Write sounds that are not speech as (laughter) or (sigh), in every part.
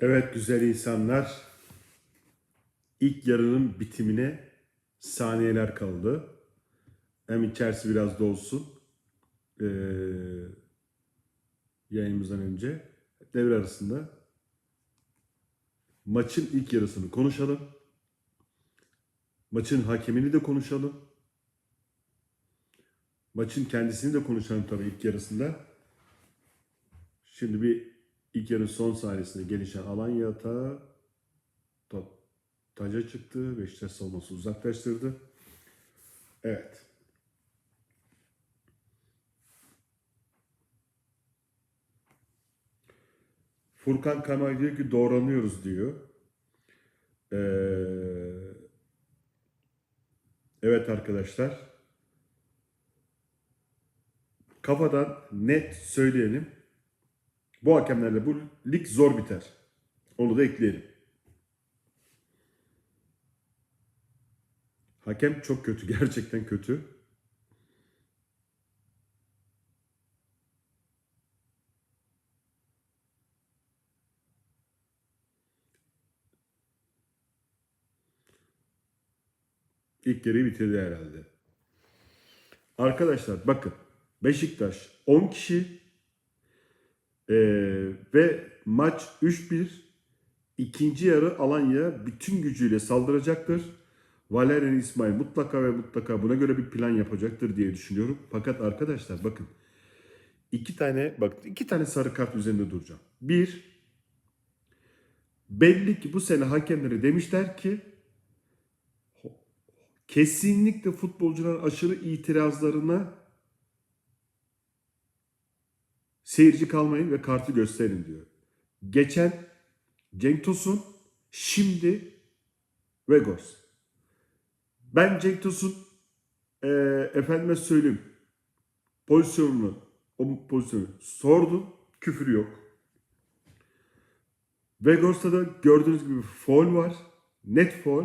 Evet güzel insanlar. İlk yarının bitimine saniyeler kaldı. Hem içerisi biraz dolsun. Ee, yayınımızdan önce. Devre arasında maçın ilk yarısını konuşalım. Maçın hakemini de konuşalım. Maçın kendisini de konuşalım tabii ilk yarısında. Şimdi bir ilk yarının son saniyesinde gelişen Alanya hata top taca çıktı. Beşiktaş savunması uzaklaştırdı. Evet. Furkan Kanay diyor ki doğranıyoruz diyor. Ee, evet arkadaşlar. Kafadan net söyleyelim. Bu hakemlerle bu lig zor biter. Onu da ekleyelim. Hakem çok kötü. (laughs) Gerçekten kötü. İlk yarıyı bitirdi herhalde. Arkadaşlar bakın. Beşiktaş 10 kişi ee, ve maç 3-1. İkinci yarı Alanya bütün gücüyle saldıracaktır. Valerian İsmail mutlaka ve mutlaka buna göre bir plan yapacaktır diye düşünüyorum. Fakat arkadaşlar bakın iki tane bak iki tane sarı kart üzerinde duracağım. Bir belli ki bu sene hakemleri demişler ki kesinlikle futbolcuların aşırı itirazlarına seyirci kalmayın ve kartı gösterin diyor. Geçen Cenk Tosun, şimdi Vegors. Ben Cenk Tosun e, efendime söyleyeyim pozisyonunu o pozisyonu sordum. Küfür yok. Vegors'ta da gördüğünüz gibi foul var. Net foul.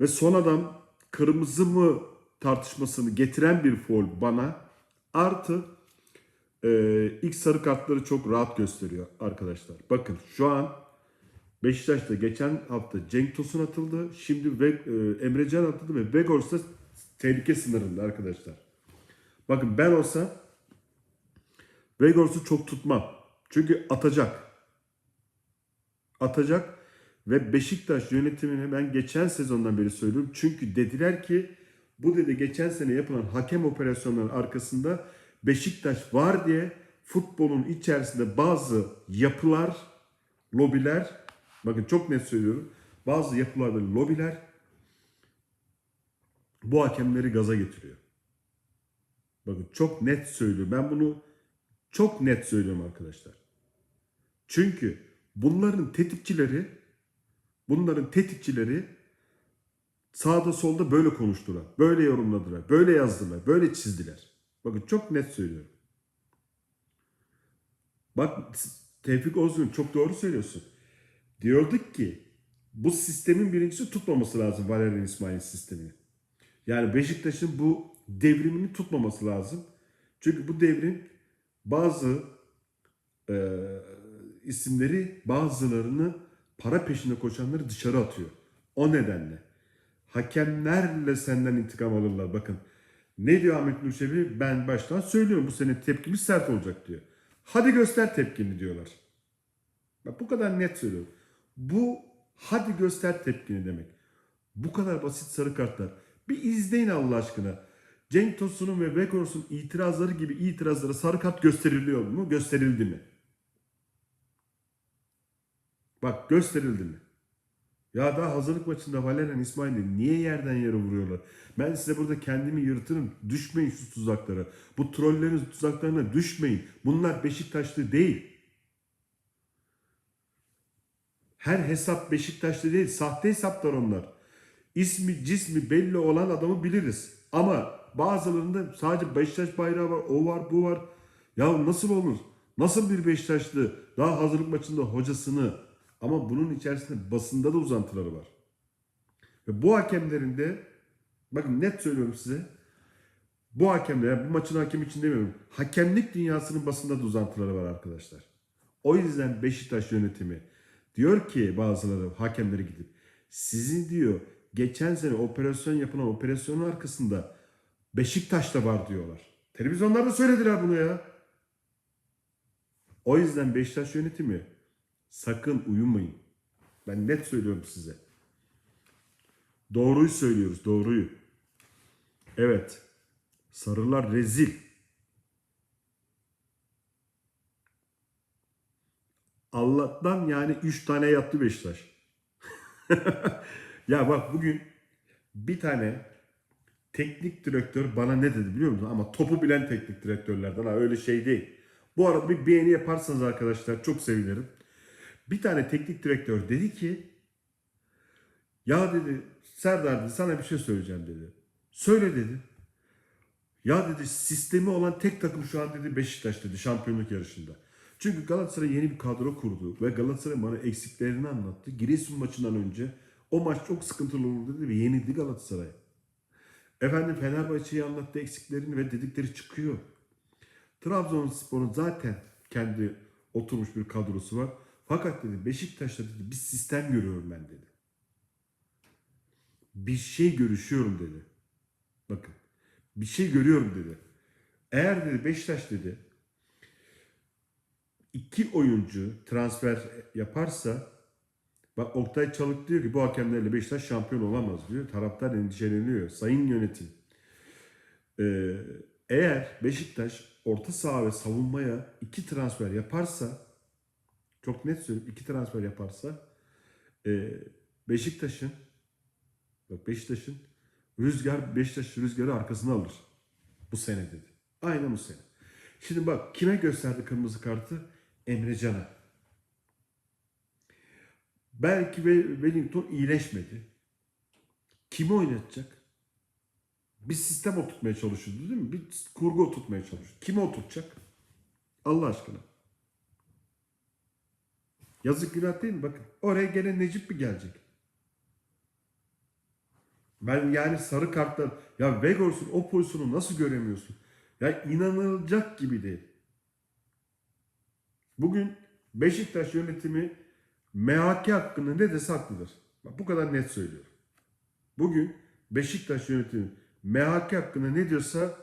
Ve son adam kırmızı mı tartışmasını getiren bir foul bana. Artı e, ilk sarı kartları çok rahat gösteriyor arkadaşlar. Bakın şu an Beşiktaş'ta geçen hafta Cenk Tosun atıldı. Şimdi Ve, e, Emre Can atıldı ve Vegors da tehlike sınırında arkadaşlar. Bakın ben olsam Vegors'u çok tutmam. Çünkü atacak. Atacak ve Beşiktaş yönetimine ben geçen sezondan beri söylüyorum. Çünkü dediler ki bu dedi geçen sene yapılan hakem operasyonlarının arkasında Beşiktaş var diye futbolun içerisinde bazı yapılar, lobiler, bakın çok net söylüyorum. Bazı yapılar ve lobiler bu hakemleri gaza getiriyor. Bakın çok net söylüyorum. Ben bunu çok net söylüyorum arkadaşlar. Çünkü bunların tetikçileri bunların tetikçileri sağda solda böyle konuştular. Böyle yorumladılar. Böyle yazdılar. Böyle çizdiler. Bakın çok net söylüyorum. Bak Tevfik Ozgun çok doğru söylüyorsun. Diyorduk ki bu sistemin birincisi tutmaması lazım Valerian İsmail sistemini. Yani Beşiktaş'ın bu devrimini tutmaması lazım. Çünkü bu devrim bazı e, isimleri bazılarını para peşinde koşanları dışarı atıyor. O nedenle hakemlerle senden intikam alırlar. Bakın ne diyor Ahmet Nurşevi? Ben baştan söylüyorum bu sene tepkimiz sert olacak diyor. Hadi göster tepkini diyorlar. Bak bu kadar net söylüyorum. Bu hadi göster tepkini demek. Bu kadar basit sarı kartlar. Bir izleyin Allah aşkına. Cenk Tosun'un ve Vekors'un itirazları gibi itirazlara sarı kart gösteriliyor mu? Gösterildi mi? Bak gösterildi mi? Ya daha hazırlık maçında Valerian İsmail'i niye yerden yere vuruyorlar? Ben size burada kendimi yırtırım. Düşmeyin şu tuzaklara. Bu trollerin tuzaklarına düşmeyin. Bunlar Beşiktaşlı değil. Her hesap Beşiktaşlı değil. Sahte hesaplar onlar. İsmi cismi belli olan adamı biliriz. Ama bazılarında sadece Beşiktaş bayrağı var, o var, bu var. Ya nasıl olur? Nasıl bir Beşiktaşlı daha hazırlık maçında hocasını ama bunun içerisinde basında da uzantıları var. Ve bu hakemlerin de bakın net söylüyorum size bu hakemler bu maçın hakemi için demiyorum. Hakemlik dünyasının basında da uzantıları var arkadaşlar. O yüzden Beşiktaş yönetimi diyor ki bazıları hakemlere gidip sizin diyor geçen sene operasyon yapılan operasyonun arkasında Beşiktaş da var diyorlar. Televizyonlarda söylediler bunu ya. O yüzden Beşiktaş yönetimi sakın uyumayın. Ben net söylüyorum size. Doğruyu söylüyoruz, doğruyu. Evet. Sarılar rezil. Allah'tan yani 3 tane yattı Beşiktaş. (laughs) ya bak bugün bir tane teknik direktör bana ne dedi biliyor musun? Ama topu bilen teknik direktörlerden ha öyle şey değil. Bu arada bir beğeni yaparsanız arkadaşlar çok sevinirim. Bir tane teknik direktör dedi ki ya dedi Serdar dedi sana bir şey söyleyeceğim dedi. Söyle dedi. Ya dedi sistemi olan tek takım şu an dedi Beşiktaş dedi şampiyonluk yarışında. Çünkü Galatasaray yeni bir kadro kurdu ve Galatasaray bana eksiklerini anlattı. Giresun maçından önce o maç çok sıkıntılı oldu dedi ve yenildi Galatasaray. Efendim Fenerbahçe'yi anlattı eksiklerini ve dedikleri çıkıyor. Trabzonspor'un zaten kendi oturmuş bir kadrosu var. Fakat dedi Beşiktaş'ta dedi bir sistem görüyorum ben dedi. Bir şey görüşüyorum dedi. Bakın bir şey görüyorum dedi. Eğer dedi Beşiktaş dedi iki oyuncu transfer yaparsa bak Oktay Çalık diyor ki bu hakemlerle Beşiktaş şampiyon olamaz diyor. Taraftar endişeleniyor. Sayın yönetim. Ee, eğer Beşiktaş orta saha ve savunmaya iki transfer yaparsa çok net söyleyeyim iki transfer yaparsa e, Beşiktaş'ın bak Beşiktaş'ın rüzgar Beşiktaş rüzgarı arkasına alır. Bu sene dedi. Aynen bu sene. Şimdi bak kime gösterdi kırmızı kartı? Emre Can'a. Belki Be- Wellington iyileşmedi. Kimi oynatacak? Bir sistem oturtmaya çalışıyordu değil mi? Bir kurgu oturtmaya çalışıyor. Kimi oturtacak? Allah aşkına. Yazık günah değil mi? Bakın oraya gene Necip mi gelecek? Ben yani sarı kartlar ya Vegors'un o pozisyonu nasıl göremiyorsun? Ya inanılacak gibi değil. Bugün Beşiktaş yönetimi MHK hakkında ne dese haklıdır. Bak bu kadar net söylüyorum. Bugün Beşiktaş yönetimi MHK hakkında ne diyorsa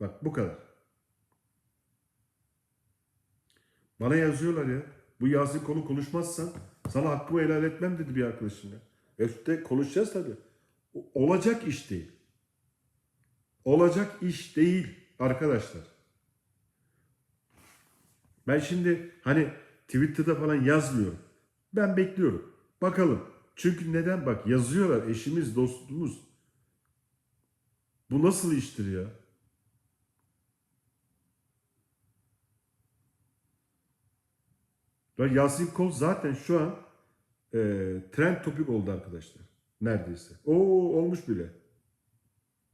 bak bu kadar. Bana yazıyorlar ya. Bu yazdığı konu konuşmazsan sana hakkımı helal etmem dedi bir arkadaşım ya. E işte konuşacağız tabii. Olacak iş değil. Olacak iş değil arkadaşlar. Ben şimdi hani Twitter'da falan yazmıyorum. Ben bekliyorum. Bakalım. Çünkü neden? Bak yazıyorlar eşimiz, dostumuz. Bu nasıl iştir ya? Ve Yasin Kol zaten şu an e, trend topik oldu arkadaşlar. Neredeyse. O olmuş bile.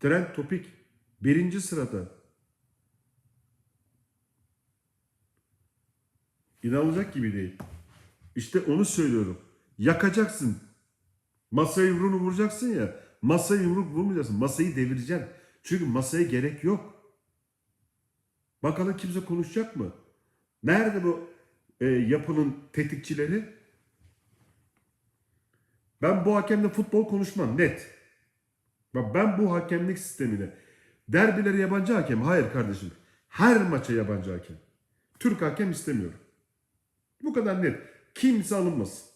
Trend topik. Birinci sırada. İnanılacak gibi değil. İşte onu söylüyorum. Yakacaksın. Masaya yumruğunu vuracaksın ya. Masaya yumruk vurmayacaksın. Masayı devireceksin. Çünkü masaya gerek yok. Bakalım kimse konuşacak mı? Nerede bu e, yapının tetikçileri? Ben bu hakemle futbol konuşmam net. Bak ben bu hakemlik sistemine derbileri yabancı hakem. Hayır kardeşim. Her maça yabancı hakem. Türk hakem istemiyorum. Bu kadar net. Kimse alınmasın.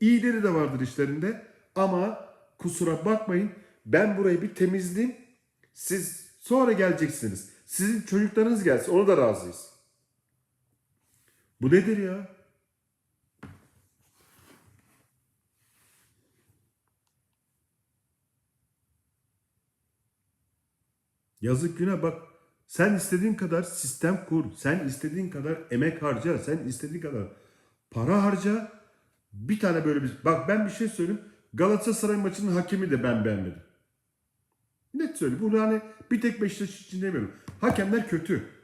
İyileri de vardır işlerinde ama kusura bakmayın ben burayı bir temizleyeyim. Siz sonra geleceksiniz. Sizin çocuklarınız gelsin ona da razıyız. Bu nedir ya? Yazık güne bak. Sen istediğin kadar sistem kur. Sen istediğin kadar emek harca. Sen istediğin kadar para harca. Bir tane böyle bir... Bak ben bir şey söyleyeyim. Galatasaray maçının hakemi de ben beğenmedim. Net söyleyeyim. Bunu hani bir tek Beşiktaş için demiyorum. Hakemler kötü.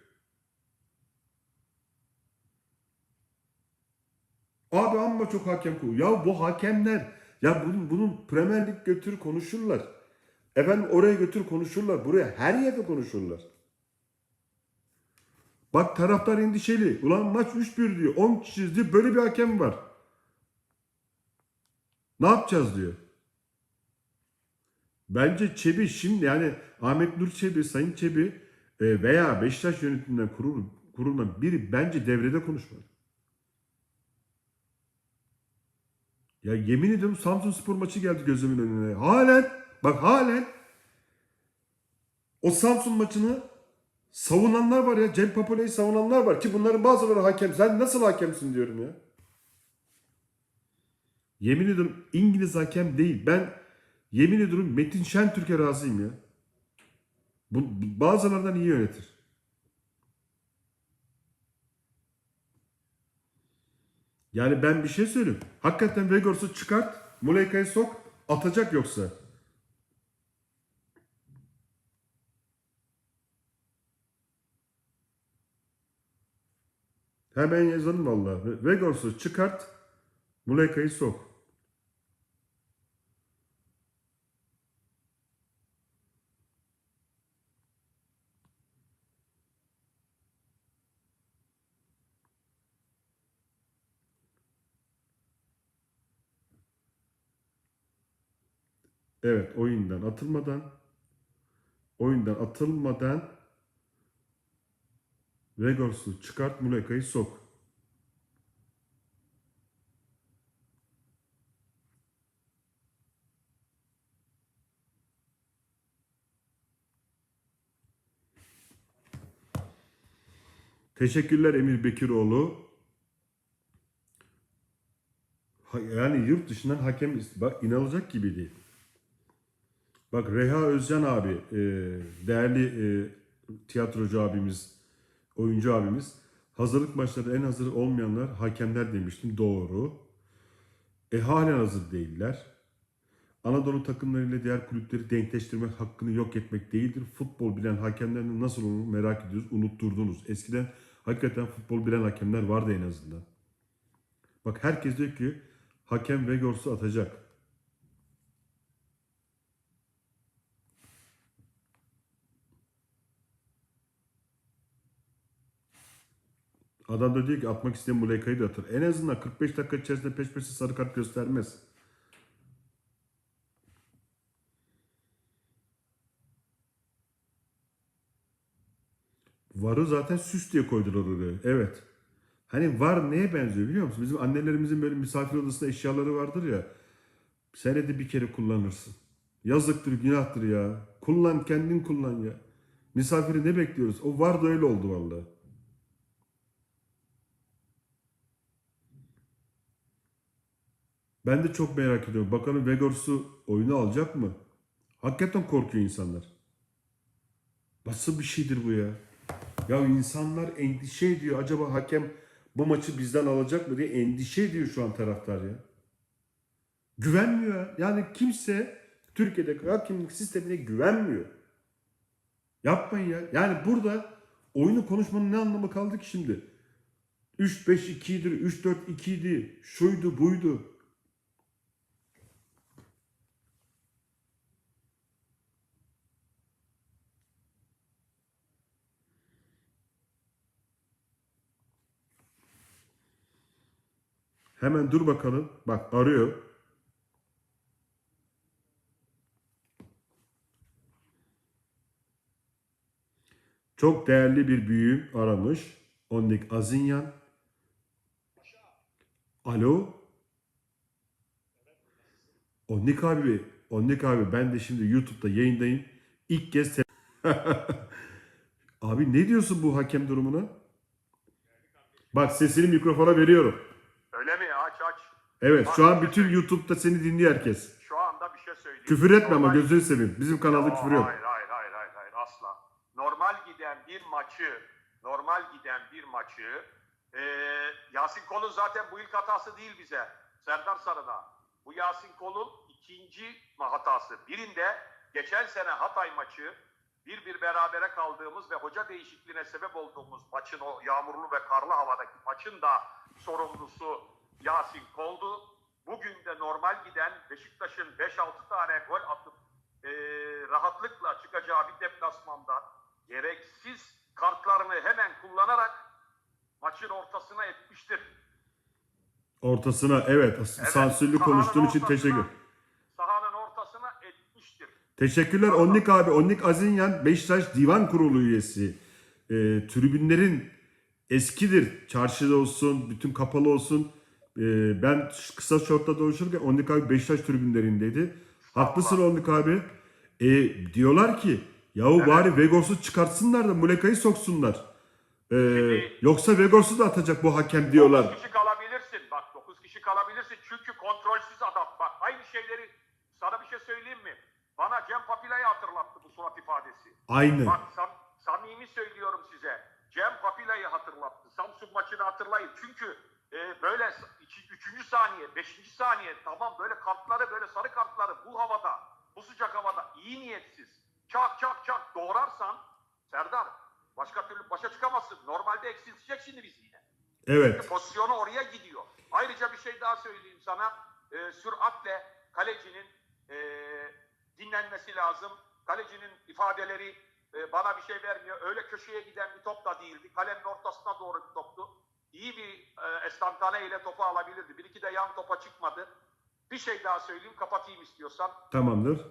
Abi amma çok hakem kurulu. Ya bu hakemler ya bunun, bunun Premier Lig götür konuşurlar. Efendim oraya götür konuşurlar. Buraya her yerde konuşurlar. Bak taraftar endişeli. Ulan maç 3-1 diyor. 10 kişiyiz diyor. Böyle bir hakem var. Ne yapacağız diyor. Bence Çebi şimdi yani Ahmet Nur Çebi, Sayın Çebi e, veya Beşiktaş yönetiminden kurul, kurulan biri bence devrede konuşmalı. Ya yemin ediyorum Samsun Spor maçı geldi gözümün önüne. Halen bak halen o Samsun maçını savunanlar var ya. Cem Papule'yi savunanlar var ki bunların bazıları hakem. Sen nasıl hakemsin diyorum ya. Yemin ediyorum İngiliz hakem değil. Ben yemin ediyorum Metin Şentürk'e razıyım ya. Bu- bazılarından iyi yönetir. Yani ben bir şey söyleyeyim. Hakikaten Vegors'u çıkart, Muleka'yı sok, atacak yoksa. Hemen yazalım valla. Vegors'u çıkart, Muleka'yı sok. Evet oyundan atılmadan oyundan atılmadan Vegors'u çıkart Muleka'yı sok. Teşekkürler Emir Bekiroğlu. Yani yurt dışından hakem bak inanılacak gibi değil. Bak Reha Özcan abi, e, değerli e, tiyatrocu abimiz, oyuncu abimiz, hazırlık maçları en hazır olmayanlar hakemler demiştim. Doğru. E halen hazır değiller. Anadolu takımlarıyla diğer kulüpleri denkleştirmek hakkını yok etmek değildir. Futbol bilen hakemlerin nasıl olduğunu merak ediyoruz. Unutturdunuz. Eskiden hakikaten futbol bilen hakemler vardı en azından. Bak herkes diyor ki hakem Vegors'u atacak. Adam da diyor ki atmak isteyen Muleka'yı da atar. En azından 45 dakika içerisinde peş peşe sarı kart göstermez. Varı zaten süs diye koydular oraya. Evet. Hani var neye benziyor biliyor musun? Bizim annelerimizin böyle misafir odasında eşyaları vardır ya. Senede bir kere kullanırsın. Yazıktır, günahtır ya. Kullan, kendin kullan ya. Misafiri ne bekliyoruz? O var da öyle oldu vallahi. Ben de çok merak ediyorum. Bakalım Vegors'u oyunu alacak mı? Hakikaten korkuyor insanlar. Nasıl bir şeydir bu ya? Ya insanlar endişe ediyor. Acaba hakem bu maçı bizden alacak mı diye endişe ediyor şu an taraftar ya. Güvenmiyor. ya. Yani kimse Türkiye'de hakemlik sistemine güvenmiyor. Yapmayın ya. Yani burada oyunu konuşmanın ne anlamı kaldı ki şimdi? 3-5-2'dir, 3-4-2'ydi, şuydu buydu. Hemen dur bakalım. Bak arıyor. Çok değerli bir büyüğüm aramış. Ondik Azinyan. Alo. Ondik abi, Ondik abi ben de şimdi YouTube'da yayındayım. İlk kez (laughs) Abi ne diyorsun bu hakem durumuna? Bak sesini mikrofona veriyorum. Öyle mi? Aç aç. Evet şu an bütün YouTube'da seni dinliyor herkes. Şu anda bir şey söyleyeyim. Küfür etme ama Normal- gözünü seveyim. Bizim kanalda küfür yok. Hayır hayır hayır hayır hayır asla. Normal giden bir maçı, normal giden bir maçı eee, Yasin Kol'un zaten bu ilk hatası değil bize. Serdar Sarı'na. Bu Yasin Kol'un ikinci hatası. Birinde geçen sene Hatay maçı bir bir berabere kaldığımız ve hoca değişikliğine sebep olduğumuz maçın o yağmurlu ve karlı havadaki maçın da sorumlusu Yasin Kol'du. Bugün de normal giden Beşiktaş'ın 5-6 tane gol atıp e, rahatlıkla çıkacağı bir deplasmanda gereksiz kartlarını hemen kullanarak ortasına etmiştir. Ortasına evet, Evet, sansürlü konuştuğun için teşekkür. Sahanın ortasına etmiştir. Teşekkürler Onnik abi. Onnik Azinyan Beşiktaş Divan Kurulu üyesi. Ee, tribünlerin eskidir. Çarşıda olsun, bütün kapalı olsun. Ee, ben kısa şortta dolaşırken Onnik abi Beşiktaş tribünlerindeydi. Haklısın Onnik abi. Ee, diyorlar ki yahu bari Vegors'u çıkartsınlar da Muleka'yı soksunlar. Şimdi- yoksa Vegors'u da atacak bu hakem diyorlar. 9 kişi kalabilirsin. Bak 9 kişi kalabilirsin. Çünkü kontrolsüz adam. Bak aynı şeyleri sana bir şey söyleyeyim mi? Bana Cem Papila'yı hatırlattı bu surat ifadesi. Aynı. Bak sam, samimi söylüyorum size. Cem Papila'yı hatırlattı. Samsun maçını hatırlayın. Çünkü e, böyle 3. saniye, 5. saniye tamam böyle kartları böyle sarı kartları bu havada, bu sıcak havada iyi niyetsiz çak çak çak doğrarsan Serdar başka türlü başa çıkamazsın. Normalde eksiltecek şimdi bizi yine. Evet. Pozisyonu oraya gidiyor. Ayrıca bir şey daha söyleyeyim sana. E, süratle kalecinin e, dinlenmesi lazım. Kalecinin ifadeleri e, bana bir şey vermiyor. Öyle köşeye giden bir top da değildi. Kalenin ortasına doğru bir toptu. İyi bir e, estantane ile topu alabilirdi. Bir iki de yan topa çıkmadı. Bir şey daha söyleyeyim kapatayım istiyorsan. Tamamdır.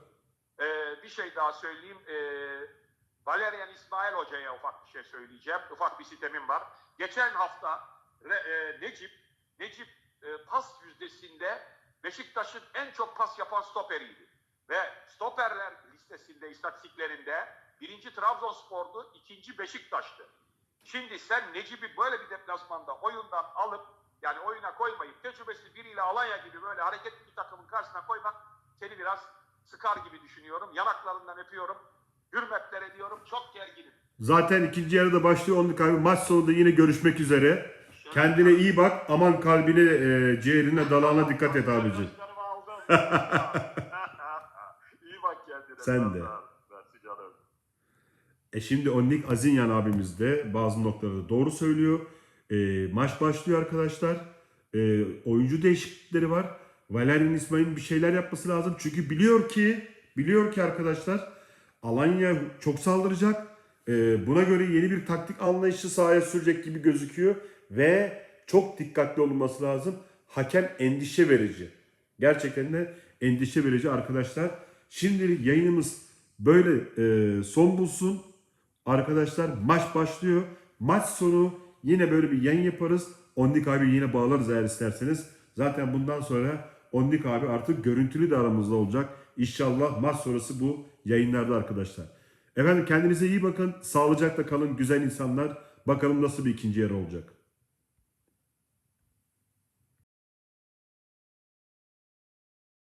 Ee, bir şey daha söyleyeyim. Ee, Valerian İsmail Hoca'ya ufak bir şey söyleyeceğim. Ufak bir sitemim var. Geçen hafta Re- e, Necip, Necip e, pas yüzdesinde Beşiktaş'ın en çok pas yapan stoperiydi. Ve stoperler listesinde, istatistiklerinde birinci Trabzonspor'du, ikinci Beşiktaş'tı. Şimdi sen Necip'i böyle bir deplasmanda oyundan alıp yani oyuna koymayıp tecrübesiz biriyle Alanya gibi böyle hareketli bir takımın karşısına koymak seni biraz sıkar gibi düşünüyorum. Yanaklarından öpüyorum. Hürmetler ediyorum. Çok gerginim. Zaten ikinci yarıda başlıyor Onnik abi. Maç sonunda yine görüşmek üzere. Kendine iyi bak. Aman kalbine, e, ciğerine, dalağına dikkat et abicim. (laughs) (laughs) İyi bak kendine. Sen de. Canım. E şimdi Onnik Azinyan abimiz de bazı noktalarda doğru söylüyor. E, maç başlıyor arkadaşlar. E, oyuncu değişiklikleri var. Valerian İsmail'in bir şeyler yapması lazım. Çünkü biliyor ki biliyor ki arkadaşlar Alanya çok saldıracak. E, buna göre yeni bir taktik anlayışı sahaya sürecek gibi gözüküyor. Ve çok dikkatli olunması lazım. Hakem endişe verici. Gerçekten de endişe verici arkadaşlar. Şimdilik yayınımız böyle e, son bulsun. Arkadaşlar maç başlıyor. Maç sonu yine böyle bir yayın yaparız. Ondik abi yine bağlarız eğer isterseniz. Zaten bundan sonra Ondik abi artık görüntülü de aramızda olacak. İnşallah maç sonrası bu yayınlarda arkadaşlar. Efendim kendinize iyi bakın. Sağlıcakla kalın güzel insanlar. Bakalım nasıl bir ikinci yarı olacak.